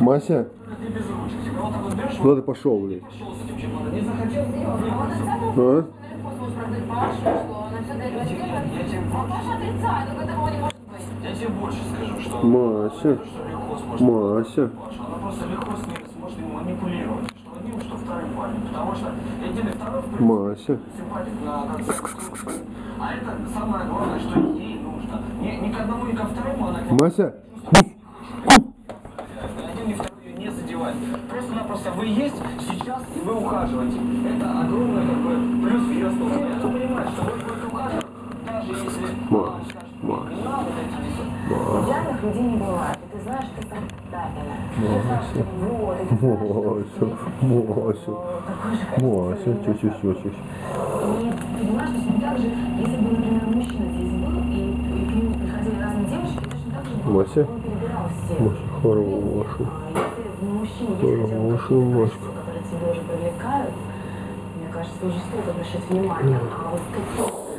Мася, куда ты пошел, блядь? А? Мася, Мася. Мася. симпатик вы есть сейчас, вы ухаживаете. Это огромный как бы, плюс в ее сторону. И она понимает, что вы будете ухаживать, даже если не надо висеть. Идеальных людей не бывает. И ты знаешь, ты сам Мася, ты Мася, такой же, как Мася, чуть-чуть, И понимаешь, что так же, если бы, например, мужчина здесь был, и, и к нему приходили разные девушки, точно так же бы Мася? он перебирал всех. Маша, хорошая. Мужчине есть хотя бы качества, которые тебя уже привлекают, мне кажется, уже стоит обращать внимание. А вот какие